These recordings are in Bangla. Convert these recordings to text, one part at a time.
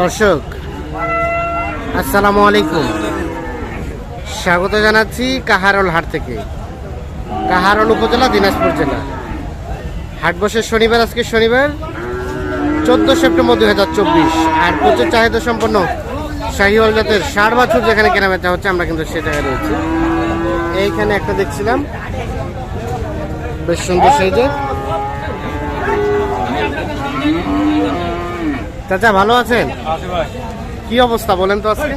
দর্শক আসসালামু আলাইকুম স্বাগত জানাচ্ছি কাহারল হাট থেকে। কাহারল উপজেলা, দিনাজপুর জেলা। হাট বসে শনিবার, আজকে শনিবার, চোদ্দ সেপ্টেম্বর দুই হাজার চব্বিশ। আর প্রচুর চাহিদা সম্পন্ন শাহিওয়াল জাতের ষাট বছর যেখানে কেনাবেচা হচ্ছে, আমরা কিন্তু সে জায়গায় রয়েছি। এইখানে একটা দেখছিলাম। বেশ সুন্দর সাইজের। চাচা ভালো আছেন? আছে কি অবস্থা বলেন তো আজকে?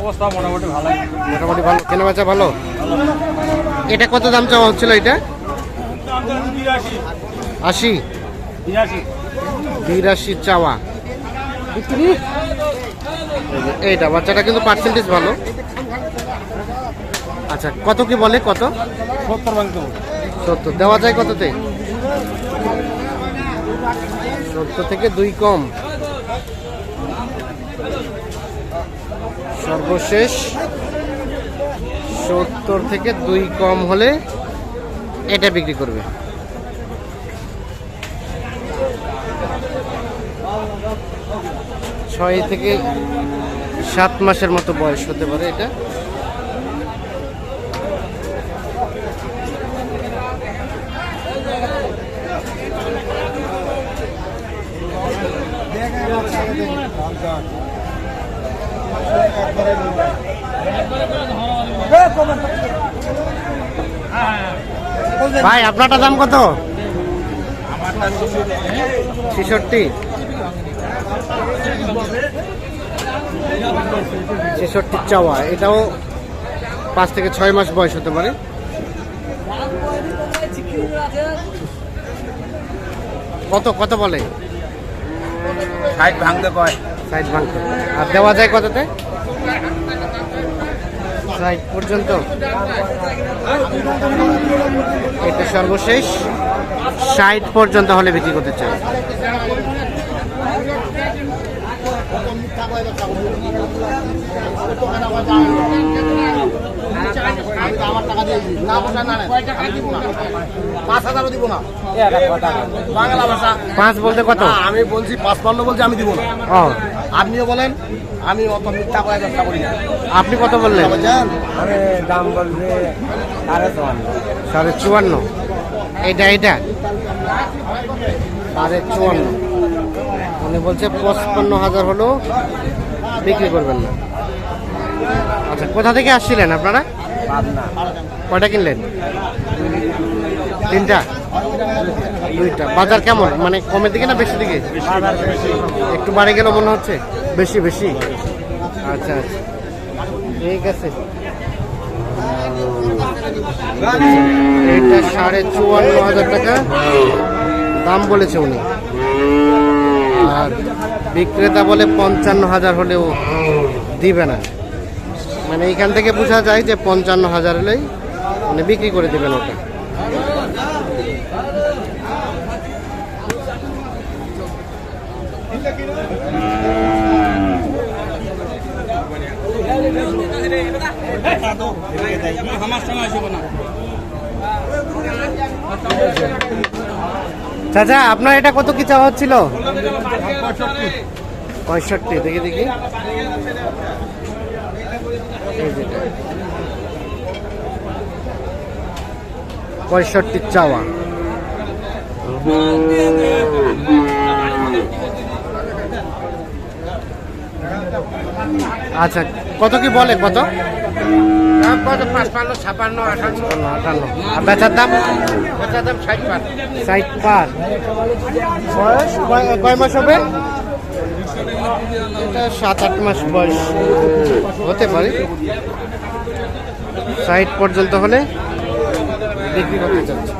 অবস্থা মোটামুটি ভালোই। মোটামুটি ভালো। কেনা বেচা ভালো? এটা কত দাম চাওয়া হচ্ছিল এটা? আশি। বিরাশি। বিরাশি চাওয়া। এইটা বাচ্চাটা কিন্তু পার্সেন্টেজ ভালো। আচ্ছা কত কি বলে কত? সত্তর সত্তর। দেওয়া যায় কততে? সত্তর থেকে দুই কম। সর্বশেষ সত্তর থেকে দুই কম হলে এটা বিক্রি করবে ছয় থেকে সাত মাসের মতো বয়স হতে পারে এটা ভাই, আপনারটা দাম কত? ছেষট্টি। ছেষট্টি চাওয়া। এটাও পাঁচ থেকে ছয় মাস বয়স হতে পারে। কত কত বলে? ষাট ভাঙতে কয়। সাইড ভাঙতে আর দেওয়া যায় কততে? সাইড পর্যন্ত। এটা সর্বশেষ। ষাট পর্যন্ত হলে বিক্রি করতে চাই। পাঁচ হাজারও দিব না বাংলা ভাষা পাঁচ বলতে কত আমি বলছি পাঁচপান্ন বলছি আমি দিব না। আপনিও বলেন আমি অত মিথ্যা করে ব্যবসা করি না। আপনি কত বললেন? আমি দাম বলছি সাড়ে চুয়ান্ন। সাড়ে চুয়ান্ন। এইটা এইটা সাড়ে চুয়ান্ন। উনি বলছে পঁচপান্ন হাজার হলেও বিক্রি করবেন না। আচ্ছা কোথা থেকে আসছিলেন আপনারা? কয়টা কিনলেন? তিনটা? দুইটা। বাজার কেমন? মানে কমের দিকে না বেশি দিকে? একটু বাড়ে গেল মনে হচ্ছে? বেশি বেশি? আচ্ছা আচ্ছা। ঠিক আছে। এটা সাড়ে চুয়ান্ন হাজার টাকা। দাম বলেছে উনি। আর বিক্রেতা বলে পঞ্চান্ন হাজার হলেও দিবে না। মানে এইখান থেকে বোঝা যায় যে পঞ্চান্ন হাজার হলেই মানে বিক্রি করে দেবেন ওটা। চাচা, আপনার এটা কত কি চাওয়া হচ্ছিল? পঁয়ষট্টি। দেখি দেখি। পঁয়ষট্টি চাওয়া। আচ্ছা কত কি বলে কত? কত? পাঁচপান্ন ছাপান্ন আঠান্ন আটান্ন। আর বেচার দাম? বেচার দাম ষাট পাঁচ ষাট পার। বয়স? কয়- কয় মাস হবে? এটা সাত আট মাস বয়স। হতে পারে। ষাট পর্যন্ত হলে বিক্রি করতে চাচ্ছে।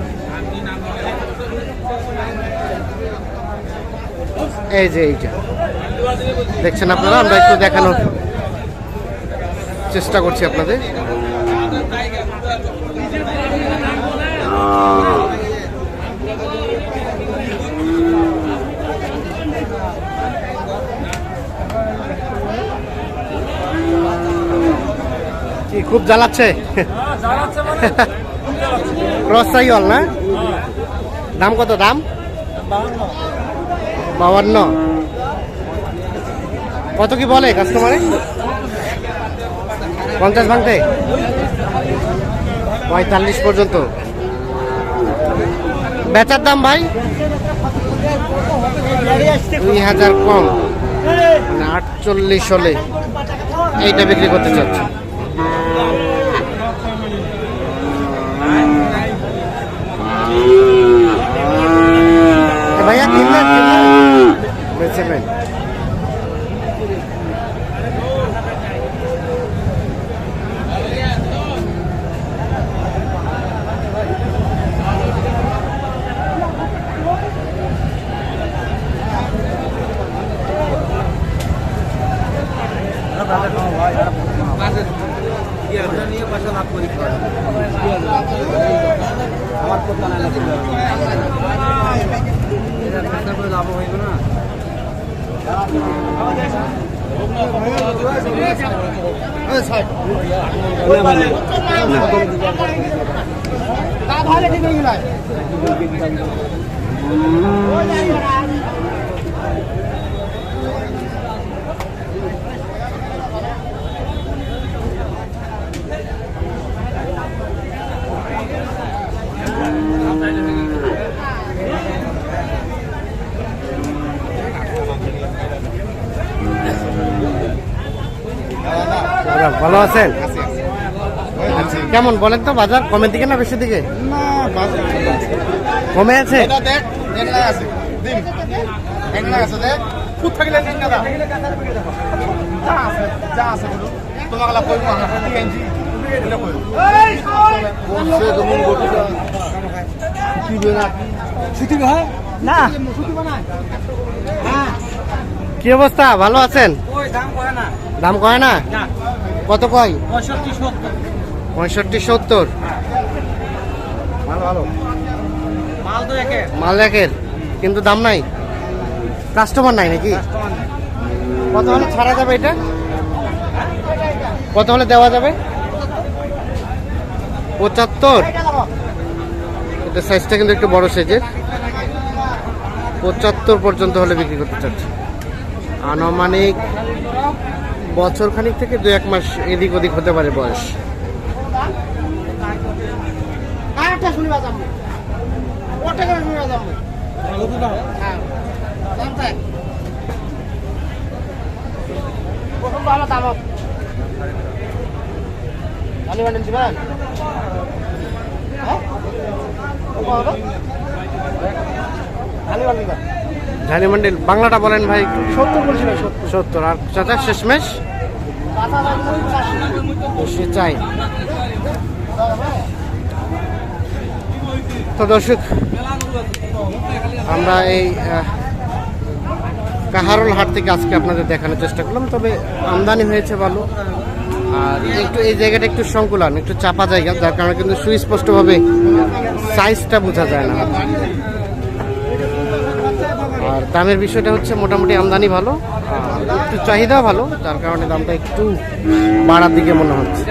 এই যে এইটা। দেখছেন আপনারা? আমরা একটু দেখানোর চেষ্টা করছি আপনাদের। কি, খুব জ্বালাচ্ছে? ক্রস সাইকেল না? দাম কত, দাম? বাউান্ন। কত কি বলে কাস্টমারে? পঞ্চাশ ভাঙতে? পঁয়তাল্লিশ পর্যন্ত। বেচার দাম ভাই? দুই হাজার কম। মানে আটচল্লিশ হলে এইটা বিক্রি করতে চাচ্ছি এ ভাইয়া কিনলেন কিনলেন বেচেবেন আমার করতে না লাভ হইব না দাদা, ভালো আছেন? কেমন বলেন তো বাজার কমের দিকে না বেশি দিকে? কমে আছে? হয় কি অবস্থা? ভালো আছেন? দাম করে না। কত কয়? পঁয়ষট্টি সত্তর। পঁয়ষট্টি সত্তর। ভালো ভালো। মাল তো মাল একের কিন্তু দাম নাই? কাস্টমার নাই নাকি? কত হলে ছাড়া যাবে এটা? কত হলে দেওয়া যাবে? পঁচাত্তর। এটা সাইজটা কিন্তু একটু বড় সাইজের পঁচাত্তর পর্যন্ত হলে বিক্রি করতে চাচ্ছি। আনুমানিক বছর খানিক থেকে দু এক মাস এদিক ওদিক হতে পারে বয়স। ঝানি মন্ডিল বাংলাটা বলেন ভাই। সত্তর বলছি ভাই সত্তর। সত্তর আর চাচা শেষমেশ? সে চাই। তো দর্শক আমরা এই কাহারোল হাট থেকে আজকে আপনাদের দেখানোর চেষ্টা করলাম তবে আমদানি হয়েছে ভালো। আর একটু এই জায়গাটা একটু সংকুলান একটু চাপা জায়গা যার কারণে কিন্তু সুস্পষ্টভাবে সাইজটা বোঝা যায় না। আর দামের বিষয়টা হচ্ছে মোটামুটি আমদানি ভালো, একটু চাহিদা ভালো, যার কারণে দামটা একটু বাড়ার দিকে মনে হচ্ছে।